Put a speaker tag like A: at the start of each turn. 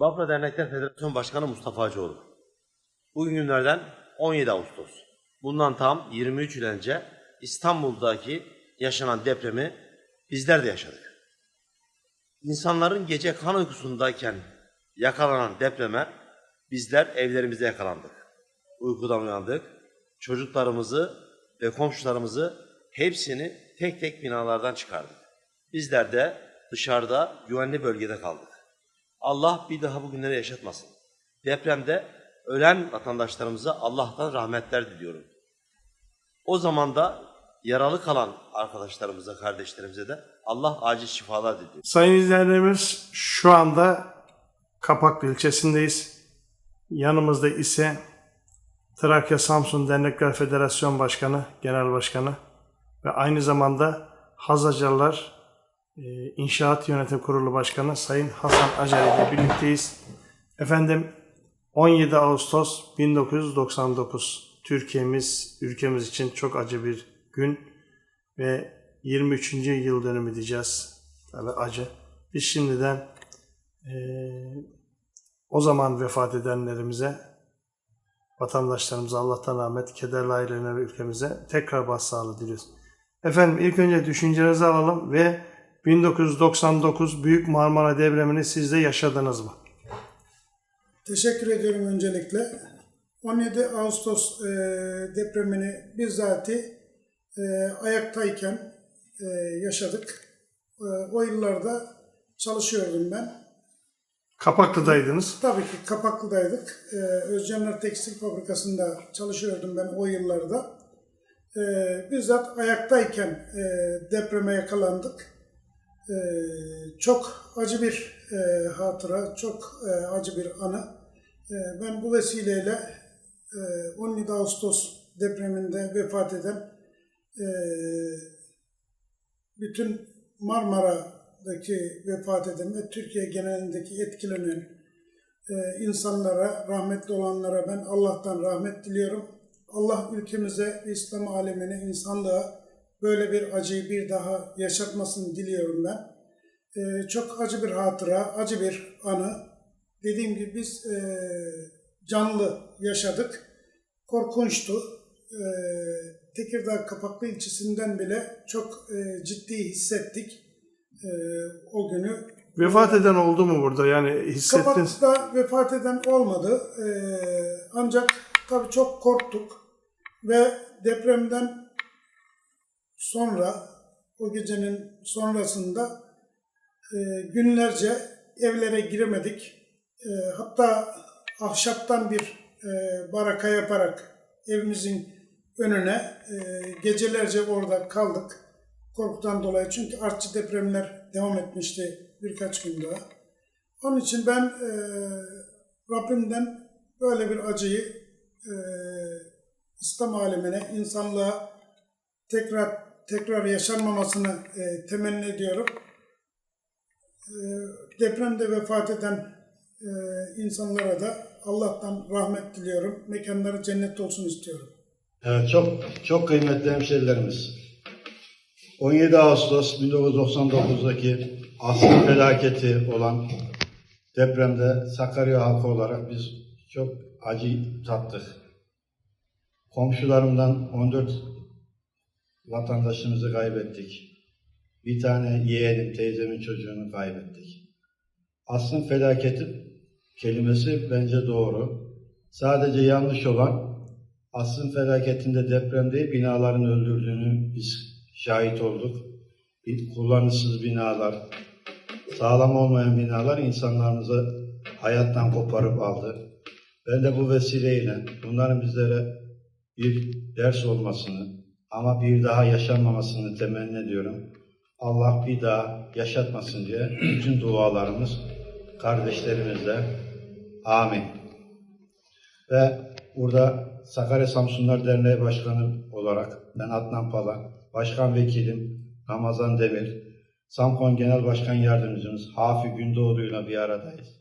A: Bafra Dernekler Federasyon Başkanı Mustafa Hacıoğlu. Bugün günlerden 17 Ağustos. Bundan tam 23 yıl önce İstanbul'daki yaşanan depremi bizler de yaşadık. İnsanların gece kan uykusundayken yakalanan depreme bizler evlerimizde yakalandık. Uykudan uyandık. Çocuklarımızı ve komşularımızı hepsini tek tek binalardan çıkardık. Bizler de dışarıda güvenli bölgede kaldık. Allah bir daha bu günleri yaşatmasın. Depremde ölen vatandaşlarımıza Allah'tan rahmetler diliyorum. O zaman da yaralı kalan arkadaşlarımıza, kardeşlerimize de Allah acil şifalar diliyor.
B: Sayın izleyenlerimiz şu anda Kapaklı ilçesindeyiz. Yanımızda ise Trakya Samsun Dernekler Federasyon Başkanı, Genel Başkanı ve aynı zamanda Hazacalar e, İnşaat Yönetim Kurulu Başkanı Sayın Hasan Acar ile birlikteyiz. Efendim 17 Ağustos 1999 Türkiye'miz, ülkemiz için çok acı bir gün ve 23. yıl dönümü diyeceğiz. Tabii acı. Biz şimdiden eee, o zaman vefat edenlerimize, vatandaşlarımıza Allah'tan rahmet, kederli ailelerine ve ülkemize tekrar başsağlığı diliyoruz. Efendim ilk önce düşüncelerinizi alalım ve 1999 Büyük Marmara depremini siz de yaşadınız mı?
C: Teşekkür ediyorum öncelikle. 17 Ağustos e, depremini bizzati e, ayaktayken e, yaşadık. E, o yıllarda çalışıyordum ben.
B: Kapaklı'daydınız.
C: Tabii ki Kapaklı'daydık. E, Özcanlar Tekstil Fabrikası'nda çalışıyordum ben o yıllarda. E, bizzat ayaktayken e, depreme yakalandık. E, çok acı bir e, hatıra, çok e, acı bir anı. E, ben bu vesileyle e, 17 Ağustos depreminde vefat eden e, bütün Marmara'daki vefat eden ve Türkiye genelindeki etkilenen e, insanlara, rahmetli olanlara ben Allah'tan rahmet diliyorum. Allah ülkemize, İslam alemine, insanlığa böyle bir acıyı bir daha yaşatmasını diliyorum ben. E, çok acı bir hatıra, acı bir anı. Dediğim gibi biz e, canlı yaşadık. Korkunçtu. E, Tekirdağ Kapaklı ilçesinden bile çok e, ciddi hissettik e, o günü.
B: Vefat eden oldu mu burada? Yani hissettiniz.
C: Kapaklı'da vefat eden olmadı. E, ancak tabii çok korktuk ve depremden sonra o gecenin sonrasında e, günlerce evlere giremedik. E, hatta ahşaptan bir e, baraka yaparak evimizin önüne e, gecelerce orada kaldık. Korkudan dolayı çünkü artçı depremler devam etmişti birkaç gün daha. Onun için ben e, Rabbimden böyle bir acıyı e, İslam alemine, insanlığa tekrar tekrar yaşanmamasını e, temenni ediyorum. E, depremde vefat eden e, insanlara da Allah'tan rahmet diliyorum. Mekanları cennet olsun istiyorum.
D: Evet, çok çok kıymetli hemşerilerimiz. 17 Ağustos 1999'daki asıl felaketi olan depremde Sakarya halkı olarak biz çok acı tattık. Komşularımdan 14 vatandaşımızı kaybettik. Bir tane yeğenim, teyzemin çocuğunu kaybettik. Aslın felaketi kelimesi bence doğru. Sadece yanlış olan Aslın felaketinde deprem değil, binaların öldürdüğünü biz şahit olduk. Bir kullanışsız binalar, sağlam olmayan binalar insanlarımızı hayattan koparıp aldı. Ben de bu vesileyle bunların bizlere bir ders olmasını ama bir daha yaşanmamasını temenni ediyorum. Allah bir daha yaşatmasın diye bütün dualarımız kardeşlerimizle. Amin. Ve burada Sakarya Samsunlar Derneği Başkanı olarak ben Adnan Pala, Başkan Vekilim Ramazan Demir, Samkon Genel Başkan Yardımcımız Hafi Gündoğdu'yla bir aradayız.